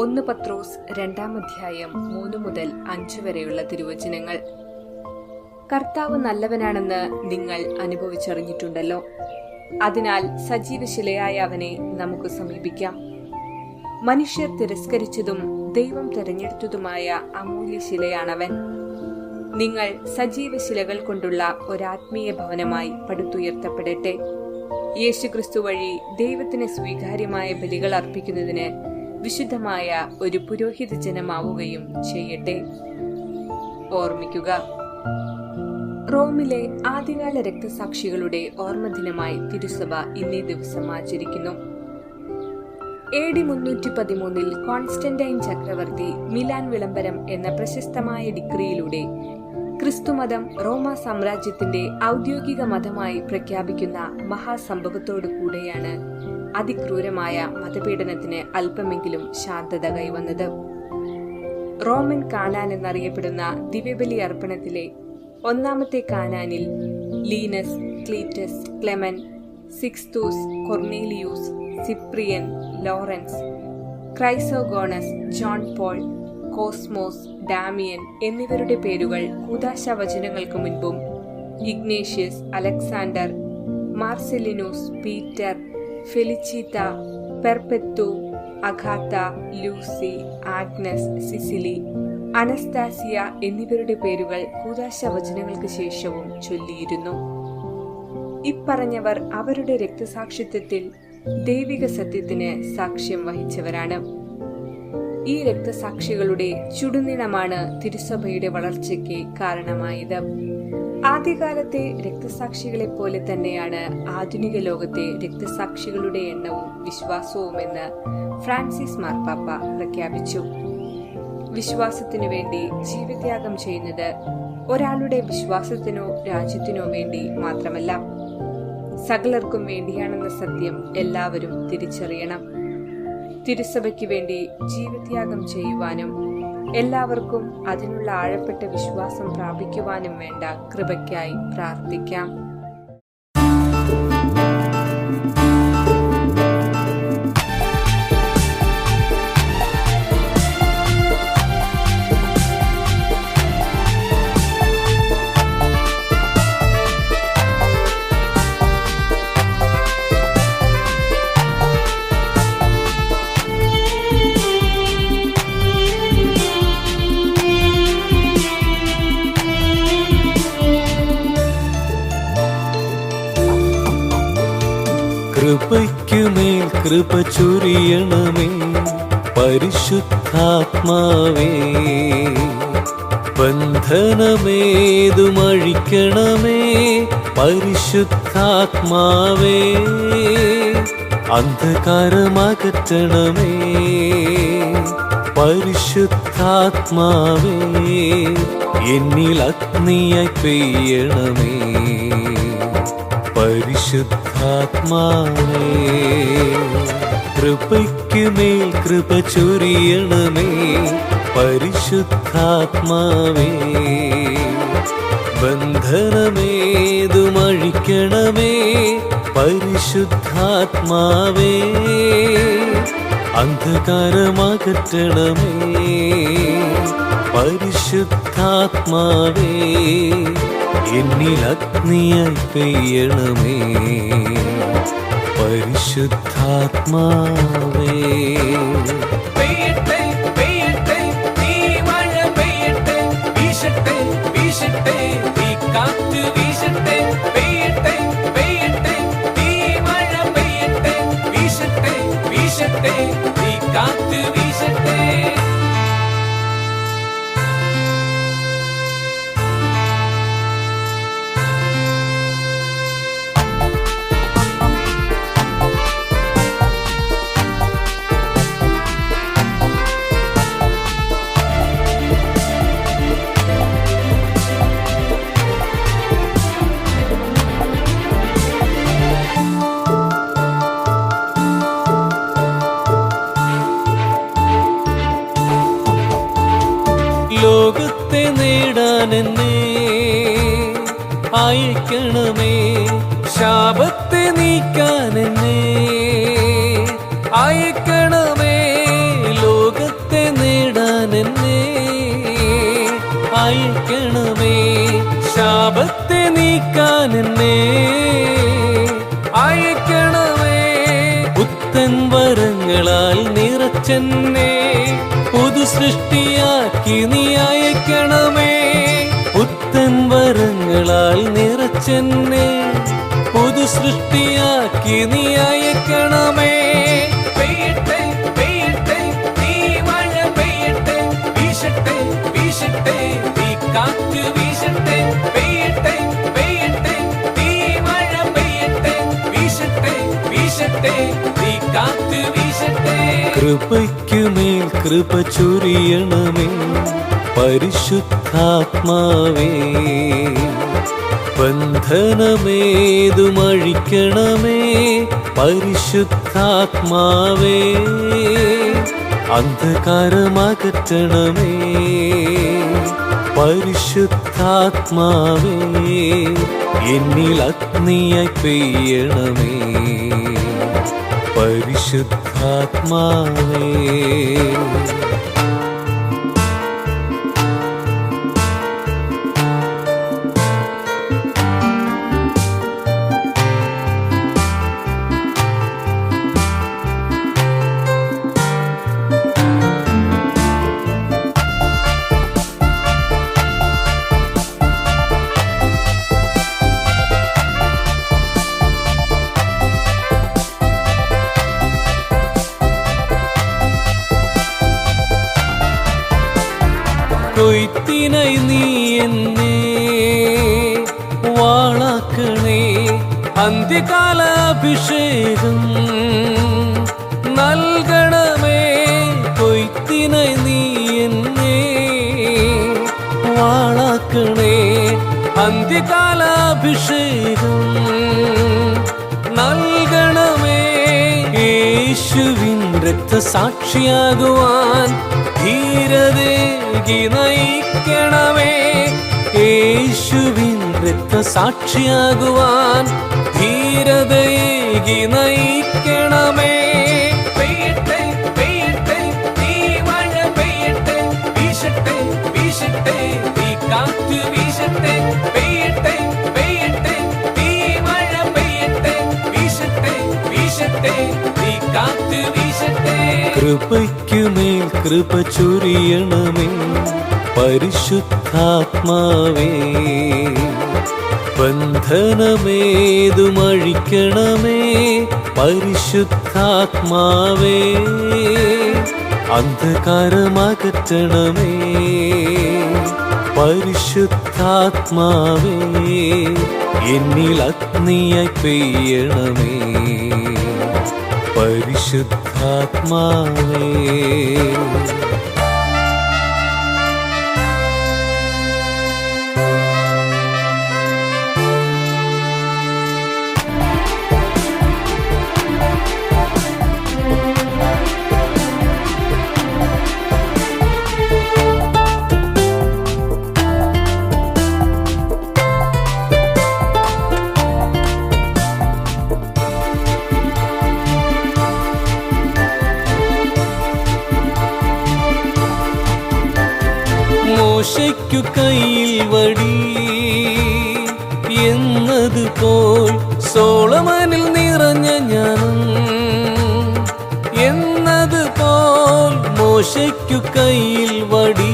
ഒന്ന് പത്രോസ് രണ്ടാം അധ്യായം മൂന്ന് മുതൽ അഞ്ച് വരെയുള്ള തിരുവചനങ്ങൾ. കർത്താവ് നല്ലവനാണെന്ന് നിങ്ങൾ അനുഭവിച്ചറിഞ്ഞിട്ടുണ്ടല്ലോ. അതിനാൽ സജീവ ശിലയായ അവനെ നമുക്ക് സമീപിക്കാം. മനുഷ്യർ തിരസ്കരിച്ചതും ദൈവം തെരഞ്ഞെടുത്തതുമായ അമൂല്യശിലയാണവൻ നിങ്ങൾ സജീവ ശിലകൾ കൊണ്ടുള്ള ഒരാത്മീയ ഭവനമായി പടുത്തുയർത്തപ്പെടട്ടെ. യേശുക്രിസ്തു വഴി ദൈവത്തിന് സ്വീകാര്യമായ ബലികൾ അർപ്പിക്കുന്നതിന് വിശുദ്ധമായ ഒരു പുരോഹിത ജനമാവുകയും ചെയ്യട്ടെ. ഓർമ്മിക്കുക റോമിലെ ആദ്യകാല രക്തസാക്ഷികളുടെ ഓർമ്മദിനമായി തിരുസഭ ഇന്നേ ദിവസം ആചരിക്കുന്നു. എ ഡി മുന്നൂറ്റി പതിമൂന്നിൽ കോൺസ്റ്റന്റൈൻ ചക്രവർത്തി മിലാൻ വിളംബരം എന്ന പ്രശസ്തമായ ഡിഗ്രിയിലൂടെ ക്രിസ്തുമതം റോമ സാമ്രാജ്യത്തിന്റെ ഔദ്യോഗിക മതമായി പ്രഖ്യാപിക്കുന്ന മഹാസംഭവത്തോടു കൂടെയാണ് അതിക്രൂരമായ മതപീഡനത്തിന് അല്പമെങ്കിലും ശാന്തത കൈവന്നത്. റോമൻ കാനാൻ എന്നറിയപ്പെടുന്ന ദിവ്യബലി അർപ്പണത്തിലെ ഒന്നാമത്തെ കാനാനിൽ Linus Cletus Clement Sixtus Cornelius Cyprian Lawrence Chrysogonus John Paul Cosmos Damian എന്നിവരുടെ പേരുകൾ കൂതാശ വചനങ്ങൾക്ക് മുൻപും Ignatius Alexander Marcellinus Peter Felicitas Perpetua Agatha Lucy Agnes Cecily Anastasia എന്നിവരുടെ പേരുകൾ കൂതാശ വചനങ്ങൾക്ക് ശേഷവും ചൊല്ലിയിരുന്നു. ഇപ്പറഞ്ഞവർ അവരുടെ രക്തസാക്ഷിത്വത്തിൽ ദൈവിക സത്യത്തിന് സാക്ഷ്യം വഹിച്ചവരാണ്. ഈ രക്തസാക്ഷികളുടെ ചുടുനിണമാണ് തിരുസഭയുടെ വളർച്ചയ്ക്ക് കാരണമായത്. ആദ്യകാലത്തെ രക്തസാക്ഷികളെ പോലെ തന്നെയാണ് ആധുനിക ലോകത്തെ രക്തസാക്ഷികളുടെ എണ്ണവും വിശ്വാസവുമെന്ന് ഫ്രാൻസിസ് മാർപ്പാപ്പ പ്രഖ്യാപിച്ചു. വിശ്വാസത്തിനു വേണ്ടി ജീവത്യാഗം ചെയ്യുന്നത് ഒരാളുടെ വിശ്വാസത്തിനോ രാജ്യത്തിനോ വേണ്ടി മാത്രമല്ല. സകലർക്കും വേണ്ടിയാണെന്ന സത്യം എല്ലാവരും തിരിച്ചറിയണം. തിരുസഭയ്ക്ക് വേണ്ടി ജീവത്യാഗം ചെയ്യുവാനും എല്ലാവർക്കും അതിനുള്ള ആഴപ്പെട്ട വിശ്വാസം പ്രാപിക്കുവാനും വേണ്ട കൃപയ്ക്കായി പ്രാർത്ഥിക്കാം. കൃപ ചൊരിയണമേ പരിശുദ്ധാത്മാവേ. ബന്ധനമേതുമഴിക്കണമേ പരിശുദ്ധാത്മാവേ. അന്ധകാരമകറ്റണമേ പരിശുദ്ധാത്മാവേ. എന്നിൽ അഗ്നിയായി പെയ്യണമേ. പരിശുദ്ധാത്മാവേ കൃപയ്ക്കുമേൽ കൃപ ചൊരിയണമേ പരിശുദ്ധാത്മാവേ. ബന്ധനമേതുമഴിക്കണമേ പരിശുദ്ധാത്മാവേ. അന്ധകാരമകറ്റണമേ പരിശുദ്ധാത്മാവേ. എന്നിൽ അഗ്നിയായി പെയ്യണമേ പരിശുദ്ധാത്മാവേ സഹായിക്കണമേ ശാപത്തെ നീക്കാൻ എന്നെ അയക്കണമേ. ലോകത്തെ നേടാൻ എന്നെ അയക്കണമേ. ശാപത്തെ നീക്കാൻ എന്നെ അയക്കണമേ. പുത്തൻ വരങ്ങളാൽ നിറച്ചെന്നെ. പുതു സൃഷ്ടിയാക്കി നീ വരങ്ങളാൽ നിറച്ചെന്നെ പുതു സൃഷ്ടിയാക്കി നീ അയക്കണമേ. നീ നീ നീ നീ കൃപയ്ക്കുമേൽ കൃപ ചൊരിയണമേ. പരിശുദ്ധാത്മാവേ ബന്ധനമേതുമഴിക്കണമേ പരിശുദ്ധാത്മാവേ അന്ധകാരമകറ്റണമേ പരിശുദ്ധാത്മാവേ എന്നിൽ അഗ്നിയായി പെയ്യണമേ പരിശുദ്ധാത്മാവേ. അന്ത്യകാല അഭിഷേകം നൽകണമേ കൊയ്ത്തിന നീ എന്നെ. വാളാക്കണേ അന്ത്യകാലാഭിഷേകം നൽകണമേ. യേശുവിൻ രക്തസാക്ഷിയാകുവാൻ ധീരതേകി നയിക്കണമേ. യേശുവിൻ രക്തസാക്ഷിയാകുവാൻ ധീരതയേകി നയിക്കണമേ. പെയ്യട്ടെ കൃപ ചൊരിയണമേ. പരിശുദ്ധാത്മാവേ. ബന്ധനമേതുമഴിക്കണമേ? പരിശുദ്ധാത്മാവേ അന്ധകാരമകറ്റണമേ. പരിശുദ്ധാത്മാവേ എന്നിൽ അഗ്നിയായി പെയ്യണമേ. പരിശുദ്ധാത്മാവേ. മോശയ്ക്കു കയ്യിൽ വടി. എന്നതുപോൽ സോളമനിൽ നിറഞ്ഞ ജ്ഞാനം എന്നതുപോൽ മോശയ്ക്കു കയ്യിൽ വടി.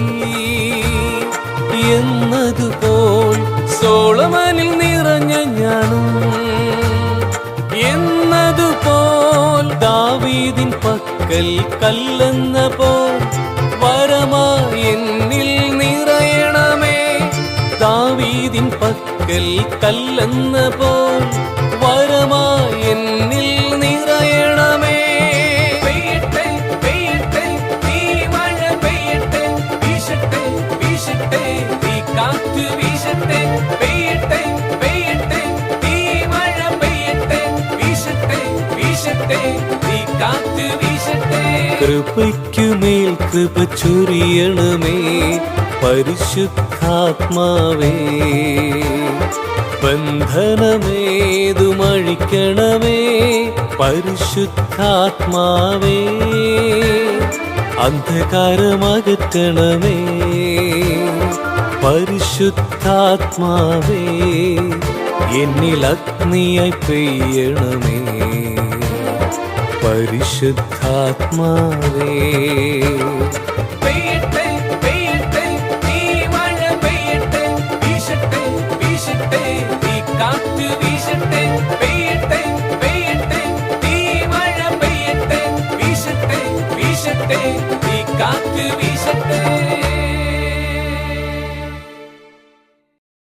എന്നതുപോൽ സോളമനിൽ നിറഞ്ഞ ജ്ഞാനം എന്നതുപോൽ ദാവീദിൻ പക്കൽ കല്ലെന്ന പോൽ പക്കൽ കല്ലെന്ന പോൽ വരമായി എന്നിൽ നിറയണമേ. പെയ്യട്ടെ പെയ്യട്ടെ നീ മഴ പെയ്യട്ടെ വീശട്ടെ വീശട്ടെ നീ കാറ്റ് വീശട്ടെ. പെയ്യട്ടെ പെയ്യട്ടെ നീ മഴ പെയ്യട്ടെ വീശട്ടെ വീശട്ടെ നീ കാറ്റ് വീശട്ടെ. കൃപയ്ക്കുമേൽ കൃപ ചുരിയണമേ പരിശുദ്ധാത്മാവേ. ബന്ധനമേതുമഴിക്കണമേ പരിശുദ്ധാത്മാവേ. അന്ധകാരമകറ്റണമേ പരിശുദ്ധാത്മാവേ. എന്നിൽ അഗ്നിയായി പെയ്യണമേ പരിശുദ്ധാത്മാവേ.